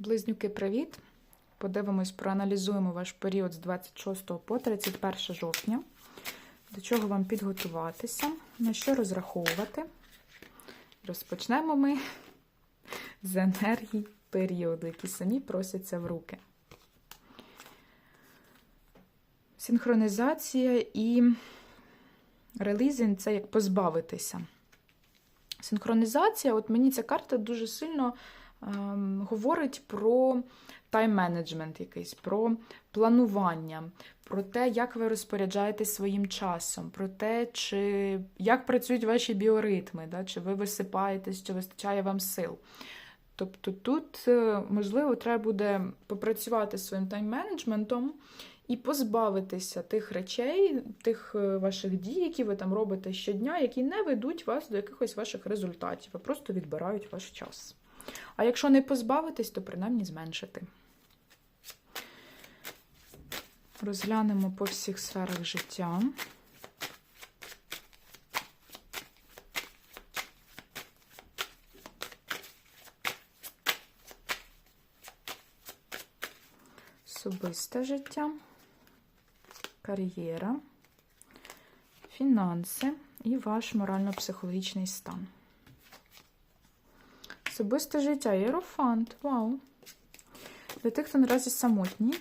Близнюки, привіт! Подивимось, проаналізуємо ваш період з 26 по 31 жовтня. До чого вам підготуватися, на що розраховувати. Розпочнемо ми з енергії періоду, які самі просяться в руки. Синхронізація і релізінг це як позбавитися. Синхронізація, от мені ця карта дуже сильно говорить про тайм-менеджмент якийсь, про планування, про те, як ви розпоряджаєтесь своїм часом, про те, чи, як працюють ваші біоритми, да, чи ви висипаєтесь, чи вистачає вам сил. Тобто тут, е, можливо, треба буде попрацювати своїм тайм-менеджментом і позбавитися тих речей, тих е, ваших дій, які ви там робите щодня, які не ведуть вас до якихось ваших результатів, а просто відбирають ваш час. А якщо не позбавитись, то принаймні зменшити. Розглянемо по всіх сферах життя. Особисте життя, кар'єра, фінанси і ваш морально-психологічний стан. Особисте життя, єрофант. Вау. Для тих, хто наразі самотній.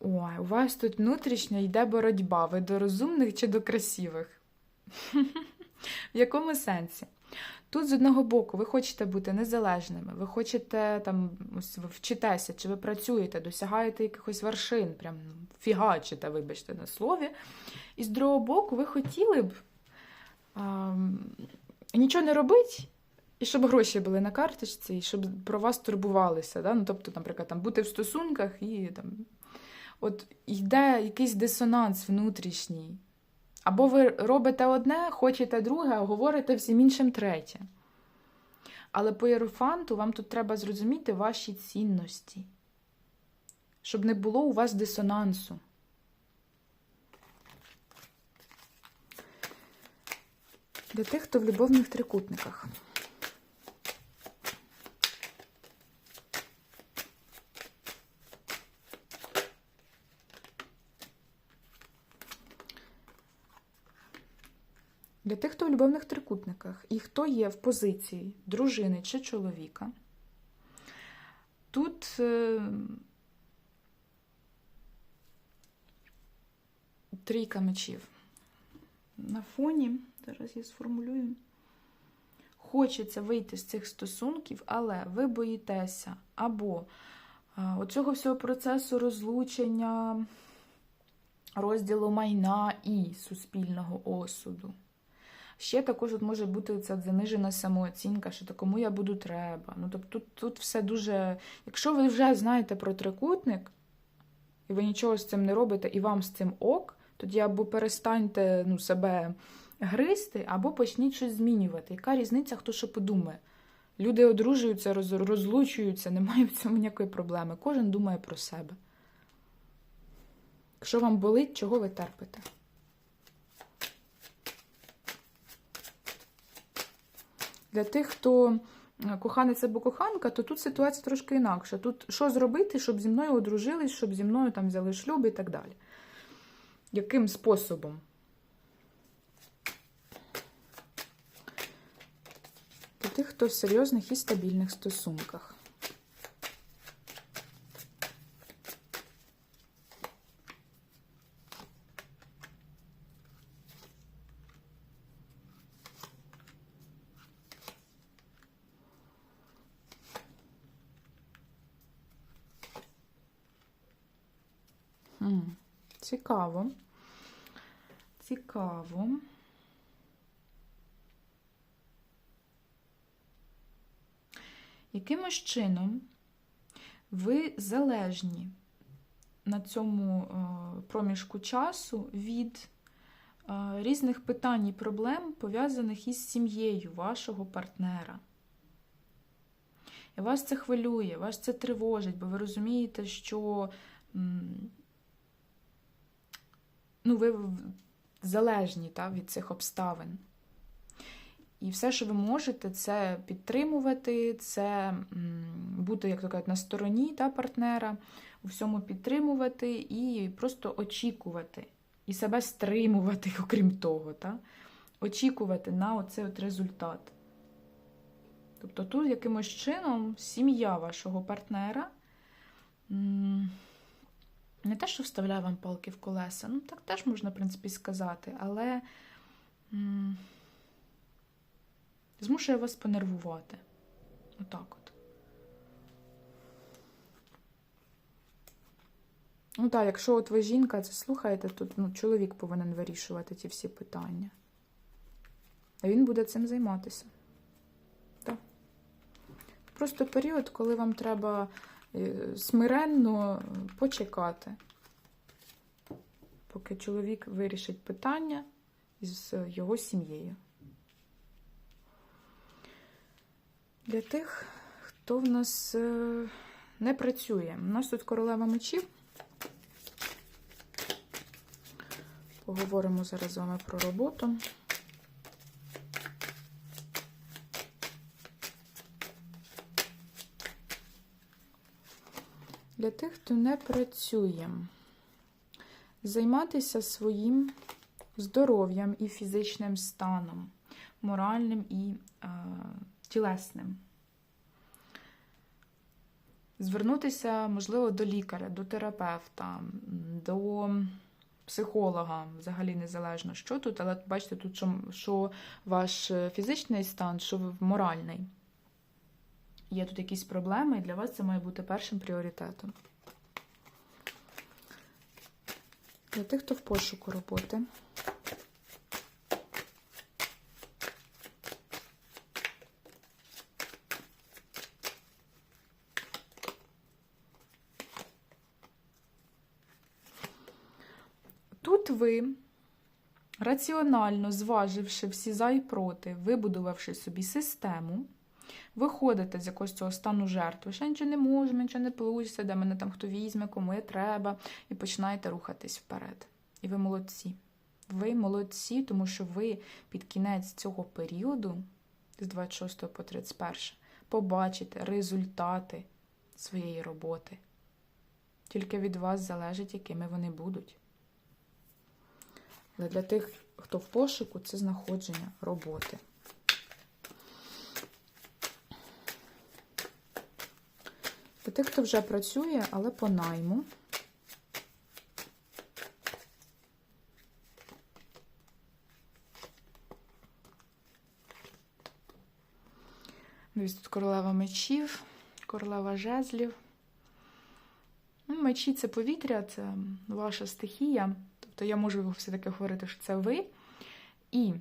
Ой, у вас тут внутрішня йде боротьба. Ви до розумних чи до красивих? В якому сенсі? Тут, з одного боку, ви хочете бути незалежними, ви хочете там ось вчитеся, чи ви працюєте, досягаєте якихось вершин, прям фігачите, вибачте, на слові. І з другого боку, ви хотіли б а, нічого не робити, і щоб гроші були на карточці, і щоб про вас турбувалися. Да? Ну, тобто, наприклад, там, бути в стосунках і там, от йде якийсь дисонанс внутрішній. Або ви робите одне, хочете друге, а говорите всім іншим третє. Але по єрофанту вам тут треба зрозуміти ваші цінності, щоб не було у вас дисонансу. Для тих, хто в любовних трикутниках. Для тих, хто в любовних трикутниках і хто є в позиції дружини чи чоловіка, тут е, трійка мечів. На фоні, зараз я сформулюю, хочеться вийти з цих стосунків, але ви боїтеся або е, оцього всього процесу розлучення, розділу майна і суспільного осуду. Ще також от може бути ця занижена самооцінка, що кому я буду треба. Ну, тобто тут, тут все дуже. Якщо ви вже знаєте про трикутник, і ви нічого з цим не робите, і вам з цим ок, тоді або перестаньте ну, себе гризти, або почніть щось змінювати. Яка різниця, хто що подумає? Люди одружуються, роз, розлучуються, немає в цьому ніякої проблеми. Кожен думає про себе. Якщо вам болить, чого ви терпите? Для тих, хто е, коханець або коханка, то тут ситуація трошки інакша. Тут що зробити, щоб зі мною одружились, щоб зі мною там взяли шлюб і так далі. Яким способом? Для тих, хто в серйозних і стабільних стосунках. Цікаво. Цікаво. Якимось чином ви залежні на цьому е, проміжку часу від е, різних питань і проблем, пов'язаних із сім'єю вашого партнера. І вас це хвилює, вас це тривожить, бо ви розумієте, що ну, ви залежні та, від цих обставин. І все, що ви можете, це підтримувати, це бути, як то кажуть, на стороні та, партнера, у всьому підтримувати і просто очікувати, і себе стримувати, окрім того, та? очікувати на оцей от результат. Тобто тут якимось чином сім'я вашого партнера не те, що вставляє вам палки в колеса, ну так теж можна, в принципі, сказати, але м, змушує вас понервувати. Отак от. Ну так, якщо от ви жінка це слухаєте, то ну, чоловік повинен вирішувати ті всі питання. А він буде цим займатися. Так. Просто період, коли вам треба смиренно почекати, поки чоловік вирішить питання з його сім'єю. Для тих, хто в нас е, не працює. У нас тут королева мечів. Поговоримо зараз з вами про роботу. Для тих, хто не працює, займатися своїм здоров'ям і фізичним станом, моральним і е, тілесним. Звернутися, можливо, до лікаря, до терапевта, до психолога, взагалі незалежно, що тут, але бачите, тут що, що ваш фізичний стан, що моральний. Є тут якісь проблеми, і для вас це має бути першим пріоритетом. Для тих, хто в пошуку роботи. Тут ви, раціонально зваживши всі за і проти, вибудувавши собі систему, виходите з якогось цього стану жертви, я нічого не можу, нічого не вийде, де мене там хто візьме, кому я треба, і починаєте рухатись вперед. І ви молодці. Ви молодці, тому що ви під кінець цього періоду, з 26 по 31, побачите результати своєї роботи. Тільки від вас залежить, якими вони будуть. Але для тих, хто в пошуку, це знаходження роботи. Для тих, хто вже працює, але по найму. Дивіться, тут королева мечів, королева жезлів. Ну, Мечі це повітря, це ваша стихія. Тобто я можу все-таки говорити, що це ви. І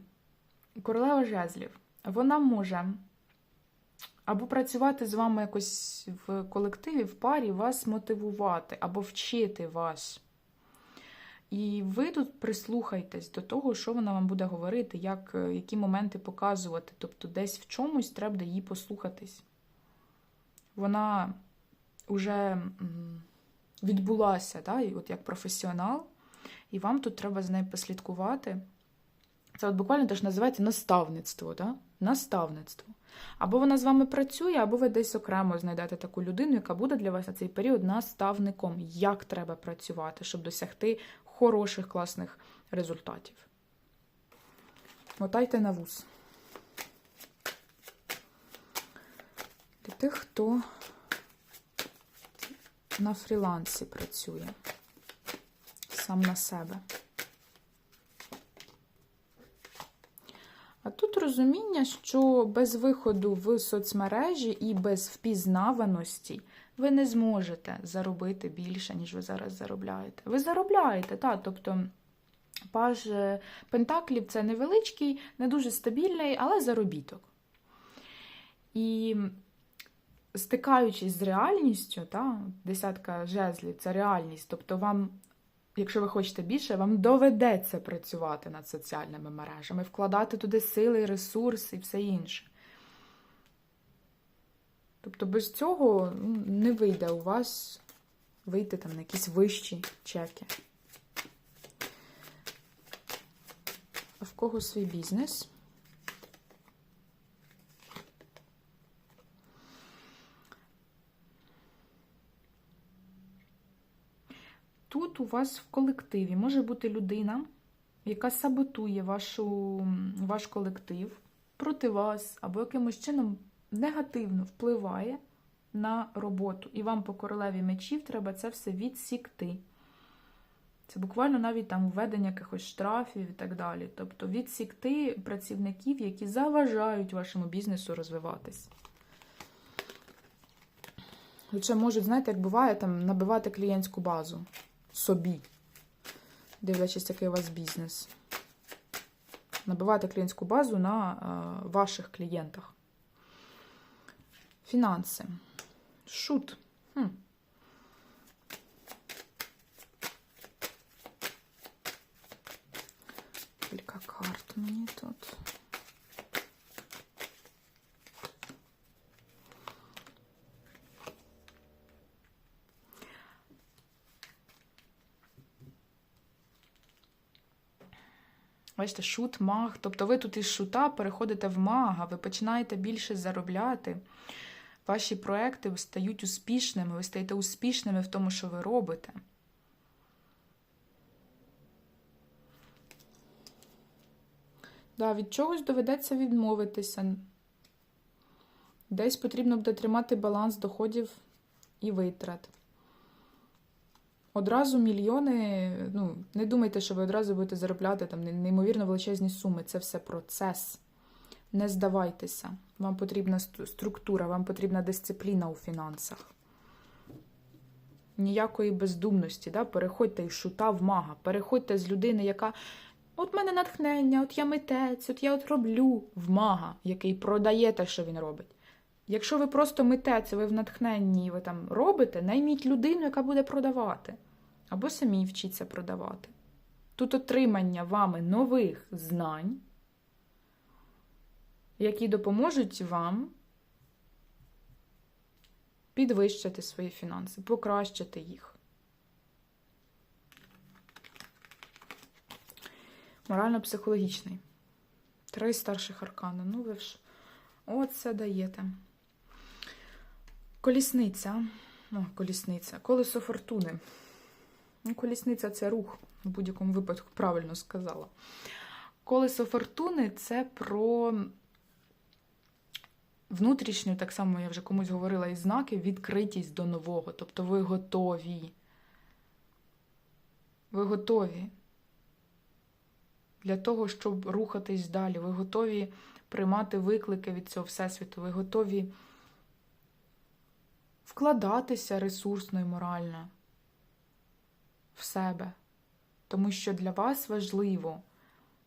королева жезлів, вона може або працювати з вами якось в колективі, в парі, вас мотивувати, або вчити вас. І ви тут прислухайтесь до того, що вона вам буде говорити, як, які моменти показувати. Тобто, десь в чомусь треба її послухатись. Вона вже відбулася, да, от як професіонал, і вам тут треба з нею послідкувати. Це от буквально теж називається наставництво. Да? Наставництво. Або вона з вами працює, або ви десь окремо знайдете таку людину, яка буде для вас на цей період наставником, як треба працювати, щоб досягти хороших, класних результатів. Мотайте на вуз. Для тих, хто на фрілансі працює сам на себе. А тут розуміння, що без виходу в соцмережі і без впізнаваності ви не зможете заробити більше, ніж ви зараз заробляєте. Ви заробляєте, так, тобто паж Пентаклів це невеличкий, не дуже стабільний, але заробіток. І стикаючись з реальністю, та, десятка жезлів це реальність, тобто вам якщо ви хочете більше, вам доведеться працювати над соціальними мережами, вкладати туди сили, ресурси і все інше. Тобто без цього ну, не вийде у вас вийти там на якісь вищі чеки. А в кого свій бізнес? Тут у вас в колективі може бути людина, яка саботує вашу, ваш колектив проти вас, або якимось чином негативно впливає на роботу. І вам по королеві мечів треба це все відсікти. Це буквально навіть там введення якихось штрафів і так далі. Тобто відсікти працівників, які заважають вашому бізнесу розвиватись. Хоча можуть, знаєте, як буває, там набивати клієнтську базу собі, дивлячись, який у вас бізнес. Набивати клієнтську базу на е, ваших клієнтах. Фінанси. Шут. Хм. Кілька карт мені тут. Бачите, шут, маг. Тобто ви тут із шута переходите в мага, ви починаєте більше заробляти. Ваші проекти стають успішними, ви стаєте успішними в тому, що ви робите. Да, від чогось доведеться відмовитися. Десь потрібно буде тримати баланс доходів і витрат. Одразу мільйони, ну, не думайте, що ви одразу будете заробляти там неймовірно величезні суми. Це все процес. Не здавайтеся. Вам потрібна структура, вам потрібна дисципліна у фінансах. Ніякої бездумності. Да? Переходьте із шута в мага. Переходьте з людини, яка. От мене натхнення, от я митець, от я от роблю в мага, який продає те, що він робить. Якщо ви просто митець, ви в натхненні і ви там робите, найміть людину, яка буде продавати. Або самі вчіться продавати. Тут отримання вами нових знань, які допоможуть вам підвищити свої фінанси, покращити їх. Морально-психологічний. Три старших аркани. Ну, ви ж оце даєте. Колісниця. О, колісниця. Колесо фортуни. Ну, Колісниця це рух, в будь-якому випадку правильно сказала. Колесо фортуни це про внутрішню, так само я вже комусь говорила із знаки, відкритість до нового. Тобто ви готові. Ви готові для того, щоб рухатись далі. Ви готові приймати виклики від цього Всесвіту. Ви готові вкладатися ресурсно і морально в себе. Тому що для вас важливо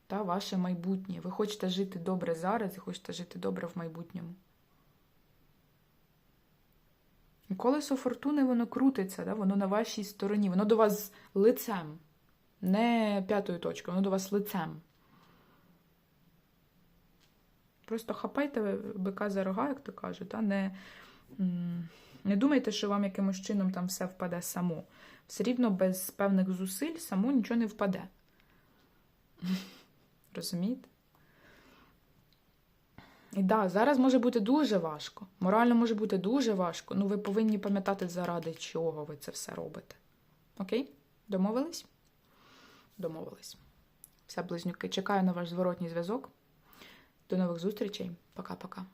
та, ваше майбутнє. Ви хочете жити добре зараз і хочете жити добре в майбутньому. Колесо фортуни, воно крутиться, да? воно на вашій стороні, воно до вас лицем. Не п'ятою точкою, воно до вас лицем. Просто хапайте бика за рога, як то кажуть, а не не думайте, що вам якимось чином там все впаде само. Все рівно без певних зусиль само нічого не впаде. Розумієте? І так, да, зараз може бути дуже важко. Морально може бути дуже важко. Ну ви повинні пам'ятати, заради чого ви це все робите. Окей? Домовились? Домовились. Все, близнюки. Чекаю на ваш зворотній зв'язок. До нових зустрічей. Пока-пока.